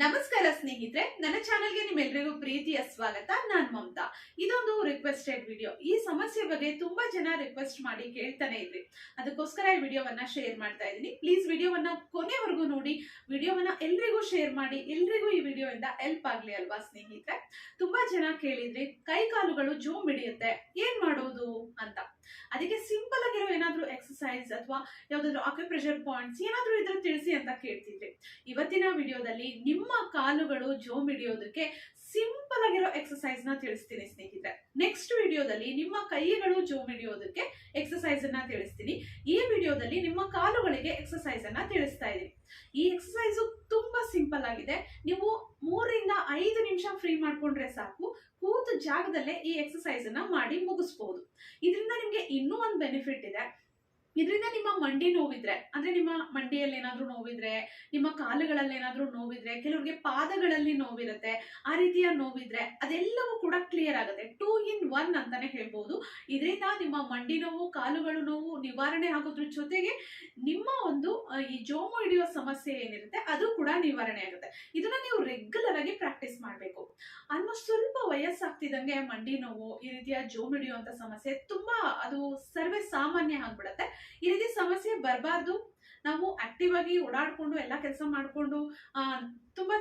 ನಮಸ್ಕಾರ ಸ್ನೇಹಿತರೆ, ನನ್ನ ಚಾನೆಲ್ಗೆ ನಿಮ್ಮೆಲ್ಲರಿಗೂ ಪ್ರೀತಿಯ ಸ್ವಾಗತ. ನಾನ್ ಮಮತಾ. ಇದೊಂದು ರಿಕ್ವೆಸ್ಟೆಡ್ ವಿಡಿಯೋ ಈ ಸಮಸ್ಯೆ ಬಗ್ಗೆ ತುಂಬಾ ಜನ ರಿಕ್ವೆಸ್ಟ್ ಮಾಡಿ ಕೇಳ್ತಾನೆ ಇದ್ರಿ. ಅದಕ್ಕೋಸ್ಕರ ಈ ವಿಡಿಯೋವನ್ನ ಶೇರ್ ಮಾಡ್ತಾ ಇದ್ದೀನಿ. ಪ್ಲೀಸ್ ವಿಡಿಯೋವನ್ನ ಕೊನೆವರೆಗೂ ನೋಡಿ. ವಿಡಿಯೋವನ್ನ ಎಲ್ರಿಗೂ ಶೇರ್ ಮಾಡಿ. ಎಲ್ರಿಗೂ ಈ ವಿಡಿಯೋಯಿಂದ ಹೆಲ್ಪ್ ಆಗ್ಲಿ ಅಲ್ವಾ ಸ್ನೇಹಿತರೆ? ತುಂಬಾ ಜನ ಕೇಳಿದ್ರಿ, ಕೈ ಕಾಲುಗಳು ಜೂಮ್ ಹಿಡಿಯುತ್ತೆ. ಏನ್ ಮಾಡೋದು ಅಂತ. ಅದಕ್ಕೆ ಎಕ್ಸಸೈಸ್ ಅಥವಾ ಯಾವ್ದಾದ್ರು ಅಕ್ಯುಪ್ರೆಷರ್ ಪಾಯಿಂಟ್ಸ್ ಏನಾದರೂ ಇದ್ರೆ ತಿಳಿಸಿ ಅಂತ ಕೇಳ್ತಿದ್ರಿ ಇವತ್ತಿನ ವಿಡಿಯೋದಲ್ಲಿ ನಿಮ್ಮ ಕಾಲುಗಳು ಜೋಮ್ ಹಿಡಿಯೋದಕ್ಕೆ ಸಿಂಪಲ್ ಆಗಿರೋ ಎಕ್ಸಸೈಸ್ನ ತಿಳಿಸ್ತೀನಿ ಸ್ನೇಹಿತರೆ. ನೆಕ್ಸ್ಟ್ ವಿಡಿಯೋದಲ್ಲಿ ನಿಮ್ಮ ಕೈಗಳು ಜೋಮ್ ಹಿಡಿಯೋದಕ್ಕೆ ಎಕ್ಸಸೈಸ್ ಅನ್ನ ತಿಳಿಸ್ತೀನಿ. ಈ ವಿಡಿಯೋದಲ್ಲಿ ನಿಮ್ಮ ಕಾಲುಗಳಿಗೆ ಎಕ್ಸಸೈಸ್ ಅನ್ನ ತಿಳಿಸ್ತಾ ಇದ್ದೀನಿ. ಈ ಎಕ್ಸಸೈಸ್ ತುಂಬಾ ಸಿಂಪಲ್ ಆಗಿದೆ. ನೀವು ಮೂರರಿಂದ ಐದು ನಿಮಿಷ ಫ್ರೀ ಮಾಡ್ಕೊಂಡ್ರೆ ಸಾಕು. ಕೂತು ಜಾಗದಲ್ಲೇ ಈ ಎಕ್ಸಸೈಸ್ ಅನ್ನ ಮಾಡಿ ಮುಗಿಸ್ಬಹುದು ಇದರಿಂದ ನಿಮ್ಗೆ ಇನ್ನೂ ಒಂದು ಬೆನಿಫಿಟ್ ಇದೆ. ಇದರಿಂದ ನಿಮ್ಮ ಮಂಡಿ ನೋವಿದ್ರೆ, ಅಂದ್ರೆ ನಿಮ್ಮ ಮಂಡಿಯಲ್ಲಿ ಏನಾದ್ರೂ ನೋವಿದ್ರೆ, ನಿಮ್ಮ ಕಾಲುಗಳಲ್ಲಿ ಏನಾದ್ರೂ ನೋವಿದ್ರೆ, ಕೆಲವರಿಗೆ ಪಾದಗಳಲ್ಲಿ ನೋವಿರುತ್ತೆ, ಆ ರೀತಿಯ ನೋವಿದ್ರೆ ಅದೆಲ್ಲವೂ ಕೂಡ ಕ್ಲಿಯರ್ ಆಗುತ್ತೆ. ಟೂ ಇನ್ ಒನ್ ಅಂತಾನೆ ಹೇಳ್ಬೋದು. ಇದರಿಂದ ನಿಮ್ಮ ಮಂಡಿ ನೋವು, ಕಾಲುಗಳು ನೋವು ನಿವಾರಣೆ ಆಗೋದ್ರ ಜೊತೆಗೆ ನಿಮ್ಮ ಒಂದು ಈ ಜೋಮು ಹಿಡಿಯೋ ಸಮಸ್ಯೆ ಏನಿರುತ್ತೆ, ಅದು ಕೂಡ ನಿವಾರಣೆ ಆಗುತ್ತೆ. ಇದನ್ನ ನೀವು ರೆಗ್ಯುಲರ್ ಆಗಿ ಪ್ರಾಕ್ಟೀಸ್ ಮಾಡಬೇಕು. ಆಲ್ಮೋಸ್ಟ್ ಸ್ವಲ್ಪ ವಯಸ್ಸಾಗ್ತಿದಂಗೆ ಮಂಡಿ ನೋವು, ಈ ರೀತಿಯ ಜೋಮ್ ಹಿಡಿಯುವಂತ ಸಮಸ್ಯೆ ತುಂಬಾ, ಅದು ಸರ್ವೇ ಸಾಮಾನ್ಯ ಆಗ್ಬಿಡತ್ತೆ. ಈ ರೀತಿ ಸಮಸ್ಯೆ ಬರಬಾರ್ದು. ನಾವು ಆಕ್ಟಿವ್ ಆಗಿ ಓಡಾಡ್ಕೊಂಡು ಎಲ್ಲ ಕೆಲಸ ಮಾಡ್ಕೊಂಡು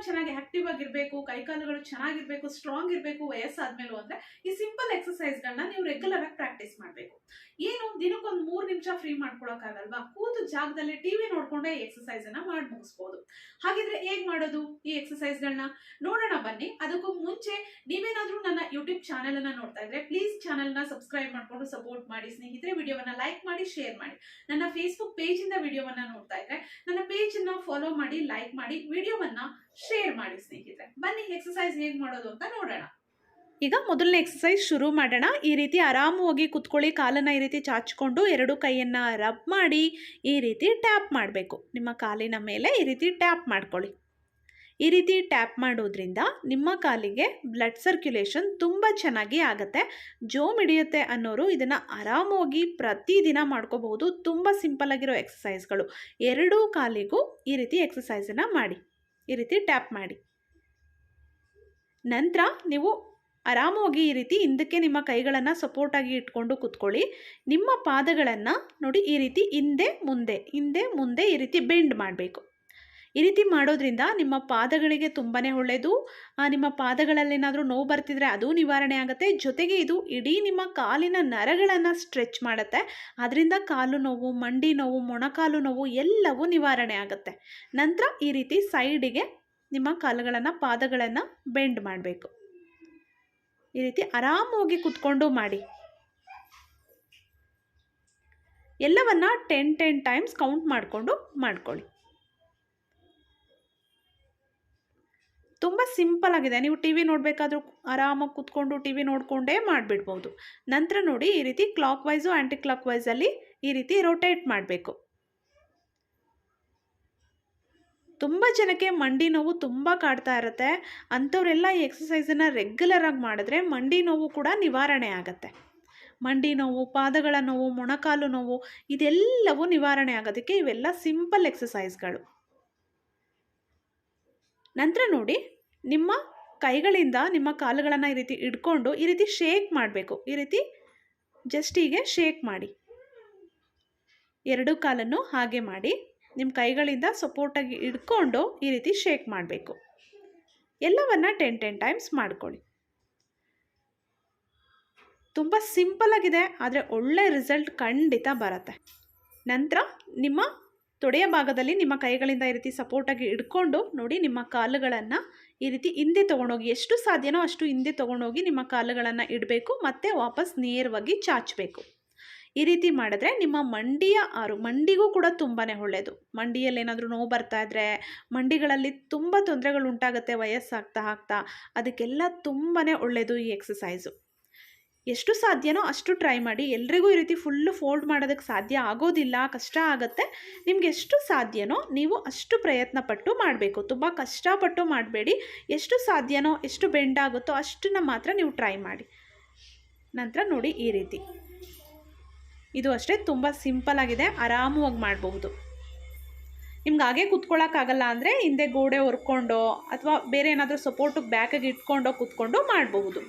ಚೆನ್ನಾಗಿ ಆಕ್ಟಿವ್ ಆಗಿರ್ಬೇಕು, ಕೈಕಾಲುಗಳು ಚೆನ್ನಾಗಿರ್ಬೇಕು ಸ್ಟ್ರಾಂಗ್ ಇರಬೇಕು ವಯಸ್ಸಾದ್ಮೇಲೂ ಅಂದ್ರೆ ಈ ಸಿಂಪಲ್ ಎಕ್ಸಸೈಸ್ಗಳನ್ನ ನೀವು ರೆಗ್ಯುಲರ್ ಆಗಿ ಪ್ರಾಕ್ಟೀಸ್ ಮಾಡಬೇಕು. ಏನು ದಿನಕ್ಕೊಂದು ಮೂರು ನಿಮಿಷ ಫ್ರೀ ಮಾಡ್ಕೊಳಕ್ಕಾಗಲ್ವಾ ಕೂತು ಜಾಗದಲ್ಲಿ ಟಿವಿ ನೋಡ್ಕೊಂಡೇ ಎಕ್ಸಸೈಸ್ ಅನ್ನ ಮಾಡಿ ಮುಗಿಸ್ಬೋದು. ಹಾಗಿದ್ರೆ ಹೇಗ್ ಮಾಡೋದು ಈ ಎಕ್ಸಸೈಸ್ಗಳನ್ನ ನೋಡೋಣ ಬನ್ನಿ. ಅದಕ್ಕೂ ಮುಂಚೆ ನೀವೇನಾದ್ರೂ ನನ್ನ ಯೂಟ್ಯೂಬ್ ಚಾನೆಲ್ ಅನ್ನ ನೋಡ್ತಾ ಇದ್ರೆ ಪ್ಲೀಸ್ ಚಾನೆಲ್ನ ಸಬ್ಸ್ಕ್ರೈಬ್ ಮಾಡ್ಕೊಂಡು ಸಪೋರ್ಟ್ ಮಾಡಿ. ಸ್ನೇಹಿತರೆ, ವಿಡಿಯೋವನ್ನ ಲೈಕ್ ಮಾಡಿ ಶೇರ್ ಮಾಡಿ. ನನ್ನ ಫೇಸ್ಬುಕ್ ಪೇಜ್ ಇಂದ ವಿಡಿಯೋವನ್ನ ನೋಡ್ತಾ ಇದ್ರೆ ನನ್ನ ಪೇಜ್ ಅನ್ನ ಫಾಲೋ ಮಾಡಿ ಲೈಕ್ ಮಾಡಿ, ವಿಡಿಯೋವನ್ನ ಶೇರ್ ಮಾಡಿ ಸ್ನೇಹಿತರೆ. ಬನ್ನಿ ಎಕ್ಸಸೈಸ್ ಹೇಗ್ ಮಾಡೋದು ಅಂತ ನೋಡೋಣ. ಈಗ ಮೊದಲನೇ ಎಕ್ಸಸೈಸ್ ಶುರು ಮಾಡೋಣ. ಈ ರೀತಿ ಆರಾಮವಾಗಿ ಕುತ್ಕೊಳ್ಳಿ, ಕಾಲನ್ನು ಈ ರೀತಿ ಚಾಚ್ಕೊಂಡು ಎರಡು ಕೈಯನ್ನ ರಬ್ ಮಾಡಿ, ಈ ರೀತಿ ಟ್ಯಾಪ್ ಮಾಡಬೇಕು. ನಿಮ್ಮ ಕಾಲಿನ ಮೇಲೆ ಈ ರೀತಿ ಟ್ಯಾಪ್ ಮಾಡ್ಕೊಳ್ಳಿ. ಈ ರೀತಿ ಟ್ಯಾಪ್ ಮಾಡೋದ್ರಿಂದ ನಿಮ್ಮ ಕಾಲಿಗೆ ಬ್ಲಡ್ ಸರ್ಕ್ಯುಲೇಷನ್ ತುಂಬ ಚೆನ್ನಾಗಿ ಆಗುತ್ತೆ. ಜೋಮ್ ಹಿಡಿಯುತ್ತೆ ಅನ್ನೋರು ಇದನ್ನು ಆರಾಮವಾಗಿ ಪ್ರತಿದಿನ ಮಾಡ್ಕೋಬಹುದು. ತುಂಬ ಸಿಂಪಲ್ ಆಗಿರೋ ಎಕ್ಸಸೈಸ್ಗಳು ಎರಡೂ ಕಾಲಿಗೂ ಈ ರೀತಿ ಎಕ್ಸಸೈಸನ್ನು ಮಾಡಿ. ಈ ರೀತಿ ಟ್ಯಾಪ್ ಮಾಡಿ. ನಂತರ ನೀವು ಆರಾಮವಾಗಿ ಈ ರೀತಿ ಹಿಂದಕ್ಕೆ ನಿಮ್ಮ ಕೈಗಳನ್ನು ಸಪೋರ್ಟಾಗಿ ಇಟ್ಕೊಂಡು ಕೂತ್ಕೊಳ್ಳಿ. ನಿಮ್ಮ ಪಾದಗಳನ್ನು ನೋಡಿ ಈ ರೀತಿ ಹಿಂದೆ ಮುಂದೆ ಹಿಂದೆ ಮುಂದೆ ಈ ರೀತಿ ಬೆಂಡ್ ಮಾಡಬೇಕು. ಈ ರೀತಿ ಮಾಡೋದ್ರಿಂದ ನಿಮ್ಮ ಪಾದಗಳಿಗೆ ತುಂಬಾ ಒಳ್ಳೆಯದು ನಿಮ್ಮ ಪಾದಗಳಲ್ಲೇನಾದರೂ ನೋವು ಬರ್ತಿದ್ರೆ ಅದು ನಿವಾರಣೆ ಆಗುತ್ತೆ. ಜೊತೆಗೆ ಇದು ಇಡೀ ನಿಮ್ಮ ಕಾಲಿನ ನರಗಳನ್ನು ಸ್ಟ್ರೆಚ್ ಮಾಡುತ್ತೆ. ಅದರಿಂದ ಕಾಲು ನೋವು, ಮಂಡಿ ನೋವು, ಮೊಣಕಾಲು ನೋವು ಎಲ್ಲವೂ ನಿವಾರಣೆ ಆಗುತ್ತೆ. ನಂತರ ಈ ರೀತಿ ಸೈಡಿಗೆ ನಿಮ್ಮ ಕಾಲುಗಳನ್ನು, ಪಾದಗಳನ್ನು ಬೆಂಡ್ ಮಾಡಬೇಕು. ಈ ರೀತಿ ಆರಾಮಾಗಿ ಕುತ್ಕೊಂಡು ಮಾಡಿ. ಎಲ್ಲವನ್ನ ಟೆನ್ ಟೆನ್ ಟೈಮ್ಸ್ ಕೌಂಟ್ ಮಾಡಿಕೊಂಡು ಮಾಡ್ಕೊಳ್ಳಿ. ತುಂಬ ಸಿಂಪಲ್ ಆಗಿದೆ. ನೀವು ಟಿ ವಿ ನೋಡಬೇಕಾದ್ರೂ ಆರಾಮಾಗಿ ಕೂತ್ಕೊಂಡು ಟಿ ವಿ ನೋಡಿಕೊಂಡೇ ಮಾಡಿಬಿಡ್ಬೋದು. ನಂತರ ನೋಡಿ ಈ ರೀತಿ ಕ್ಲಾಕ್ ವೈಸು ಆ್ಯಂಟಿ ಕ್ಲಾಕ್ ವೈಸಲ್ಲಿ ಈ ರೀತಿ ರೊಟೇಟ್ ಮಾಡಬೇಕು. ತುಂಬ ಜನಕ್ಕೆ ಮಂಡಿ ನೋವು ತುಂಬ ಕಾಡ್ತಾ ಇರುತ್ತೆ. ಅಂಥವರೆಲ್ಲ ಈ ಎಕ್ಸಸೈಸನ್ನು ರೆಗ್ಯುಲರಾಗಿ ಮಾಡಿದ್ರೆ ಮಂಡಿ ನೋವು ಕೂಡ ನಿವಾರಣೆ ಆಗುತ್ತೆ. ಮಂಡಿ ನೋವು, ಪಾದಗಳ ನೋವು, ಮೊಣಕಾಲು ನೋವು ಇದೆಲ್ಲವೂ ನಿವಾರಣೆ ಆಗೋದಕ್ಕೆ ಇವೆಲ್ಲ ಸಿಂಪಲ್ ಎಕ್ಸಸೈಸ್ಗಳು ನಂತರ ನೋಡಿ ನಿಮ್ಮ ಕೈಗಳಿಂದ ನಿಮ್ಮ ಕಾಲುಗಳನ್ನು ಈ ರೀತಿ ಇಟ್ಕೊಂಡು ಈ ರೀತಿ ಶೇಕ್ ಮಾಡಬೇಕು. ಈ ರೀತಿ ಜಸ್ಟ್ ಹೀಗೆ ಶೇಕ್ ಮಾಡಿ. ಎರಡು ಕಾಲನ್ನು ಹಾಗೆ ಮಾಡಿ ನಿಮ್ಮ ಕೈಗಳಿಂದ ಸಪೋರ್ಟಾಗಿ ಇಟ್ಕೊಂಡು ಈ ರೀತಿ ಶೇಕ್ ಮಾಡಬೇಕು. ಎಲ್ಲವನ್ನ ಟೆನ್ ಟೆನ್ ಟೈಮ್ಸ್ ಮಾಡ್ಕೊಳ್ಳಿ. ತುಂಬ ಸಿಂಪಲ್ ಆಗಿದೆ, ಆದರೆ ಒಳ್ಳೆ ರಿಸಲ್ಟ್ ಖಂಡಿತ ಬರುತ್ತೆ. ನಂತರ ನಿಮ್ಮ ತೊಡೆಯ ಭಾಗದಲ್ಲಿ ನಿಮ್ಮ ಕೈಗಳಿಂದ ಈ ರೀತಿ ಸಪೋರ್ಟಾಗಿ ಇಟ್ಕೊಂಡು ನೋಡಿ ನಿಮ್ಮ ಕಾಲುಗಳನ್ನು ಈ ರೀತಿ ಹಿಂದೆ ತೊಗೊಂಡೋಗಿ ಎಷ್ಟು ಸಾಧ್ಯನೋ ಅಷ್ಟು ಹಿಂದೆ ತೊಗೊಂಡೋಗಿ ನಿಮ್ಮ ಕಾಲುಗಳನ್ನು ಇಡಬೇಕು ಮತ್ತು ವಾಪಸ್ ನೇರವಾಗಿ ಚಾಚಬೇಕು. ಈ ರೀತಿ ಮಾಡಿದ್ರೆ ನಿಮ್ಮ ಮಂಡಿಯ ಆರು, ಮಂಡಿಗೂ ಕೂಡ ತುಂಬಾ ಒಳ್ಳೆಯದು ಮಂಡಿಯಲ್ಲಿ ಏನಾದರೂ ನೋವು ಬರ್ತಾ ಇದ್ದರೆ ಮಂಡಿಗಳಲ್ಲಿ ತುಂಬ ತೊಂದರೆಗಳು ಉಂಟಾಗುತ್ತೆ, ವಯಸ್ಸಾಗ್ತಾ ಆಗ್ತಾ, ಅದಕ್ಕೆಲ್ಲ ತುಂಬಾ ಒಳ್ಳೆಯದು ಈ ಎಕ್ಸಸೈಸು ಎಷ್ಟು ಸಾಧ್ಯನೋ ಅಷ್ಟು ಟ್ರೈ ಮಾಡಿ. ಎಲ್ರಿಗೂ ಈ ರೀತಿ ಫುಲ್ಲು ಫೋಲ್ಡ್ ಮಾಡೋದಕ್ಕೆ ಸಾಧ್ಯ ಆಗೋದಿಲ್ಲ, ಕಷ್ಟ ಆಗುತ್ತೆ. ನಿಮ್ಗೆ ಎಷ್ಟು ಸಾಧ್ಯನೋ ನೀವು ಅಷ್ಟು ಪ್ರಯತ್ನ ಪಟ್ಟು ಮಾಡಬೇಕು. ತುಂಬ ಕಷ್ಟಪಟ್ಟು ಮಾಡಬೇಡಿ. ಎಷ್ಟು ಸಾಧ್ಯನೋ ಎಷ್ಟು ಬೆಂಡ್ ಆಗುತ್ತೋ ಅಷ್ಟನ್ನು ಮಾತ್ರ ನೀವು ಟ್ರೈ ಮಾಡಿ. ನಂತರ ನೋಡಿ ಈ ರೀತಿ. ಇದು ಅಷ್ಟೇ ತುಂಬ ಸಿಂಪಲ್ ಆಗಿದೆ. ಆರಾಮವಾಗಿ ಮಾಡಬಹುದು. ನಿಮ್ಗೆ ಹಾಗೆ ಕುತ್ಕೊಳ್ಳೋಕ್ಕಾಗಲ್ಲ ಅಂದರೆ ಹಿಂದೆ ಗೋಡೆ ಹೊರ್ಕೊಂಡೋ ಅಥವಾ ಬೇರೆ ಏನಾದರೂ ಸಪೋರ್ಟಿಗೆ ಬ್ಯಾಕಾಗಿ ಇಟ್ಕೊಂಡೋ ಕುತ್ಕೊಂಡು ಮಾಡಬಹುದು.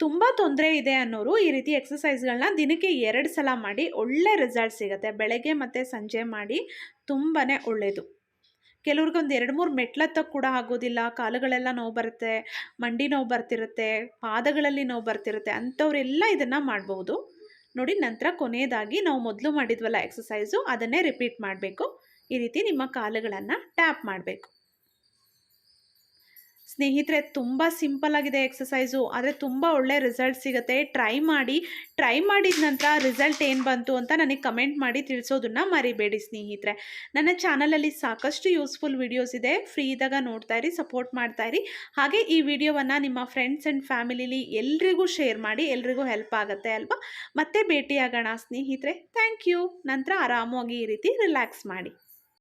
ತುಂಬ ತೊಂದರೆ ಇದೆ ಅನ್ನೋರು ಈ ರೀತಿ ಎಕ್ಸಸೈಸ್ಗಳನ್ನ ದಿನಕ್ಕೆ ಎರಡು ಸಲ ಮಾಡಿ ಒಳ್ಳೆ ರಿಸಲ್ಟ್ ಸಿಗುತ್ತೆ. ಬೆಳಗ್ಗೆ ಮತ್ತು ಸಂಜೆ ಮಾಡಿ ತುಂಬಾ ಒಳ್ಳೆಯದು ಕೆಲವ್ರಿಗೊಂದು ಎರಡು ಮೂರು ಮೆಟ್ಲತ್ತಕ್ಕೆ ಕೂಡ ಆಗೋದಿಲ್ಲ. ಕಾಲುಗಳೆಲ್ಲ ನೋವು ಬರುತ್ತೆ, ಮಂಡಿ ನೋವು ಬರ್ತಿರುತ್ತೆ, ಪಾದಗಳಲ್ಲಿ ನೋವು ಬರ್ತಿರುತ್ತೆ. ಅಂಥವರೆಲ್ಲ ಇದನ್ನು ಮಾಡ್ಬೋದು. ನೋಡಿ ನಂತರ ಕೊನೆಯದಾಗಿ ನಾವು ಮೊದಲು ಮಾಡಿದ್ವಲ್ಲ ಎಕ್ಸಸೈಸು ಅದನ್ನೇ ರಿಪೀಟ್ ಮಾಡಬೇಕು. ಈ ರೀತಿ ನಿಮ್ಮ ಕಾಲುಗಳನ್ನು ಟ್ಯಾಪ್ ಮಾಡಬೇಕು. ಸ್ನೇಹಿತರೆ, ತುಂಬ ಸಿಂಪಲ್ ಆಗಿದೆ ಎಕ್ಸಸೈಸು ಆದರೆ ತುಂಬ ಒಳ್ಳೆ ರಿಸಲ್ಟ್ ಸಿಗುತ್ತೆ. ಟ್ರೈ ಮಾಡಿ, ಟ್ರೈ ಮಾಡಿದ ನಂತರ ರಿಸಲ್ಟ್ ಏನು ಬಂತು ಅಂತ ನನಗೆ ಕಮೆಂಟ್ ಮಾಡಿ ತಿಳಿಸೋದನ್ನ ಮರಿಬೇಡಿ ಸ್ನೇಹಿತರೆ. ನನ್ನ ಚಾನಲಲ್ಲಿ ಸಾಕಷ್ಟು ಯೂಸ್ಫುಲ್ ವಿಡಿಯೋಸ್ ಇದೆ. ಫ್ರೀ ಇದ್ದಾಗ ನೋಡ್ತಾ ಇರಿ, ಸಪೋರ್ಟ್ ಮಾಡ್ತಾ ಇರಿ. ಹಾಗೆ ಈ ವಿಡಿಯೋವನ್ನು ನಿಮ್ಮ ಫ್ರೆಂಡ್ಸ್ ಆ್ಯಂಡ್ ಫ್ಯಾಮಿಲಿಲಿ ಎಲ್ರಿಗೂ ಶೇರ್ ಮಾಡಿ, ಎಲ್ರಿಗೂ ಹೆಲ್ಪ್ ಆಗುತ್ತೆ ಅಲ್ವಾ? ಮತ್ತೆ ಭೇಟಿಯಾಗೋಣ ಸ್ನೇಹಿತರೆ. Thank you. ನಂತರ ಆರಾಮವಾಗಿ ಈ ರೀತಿ ರಿಲ್ಯಾಕ್ಸ್ ಮಾಡಿ.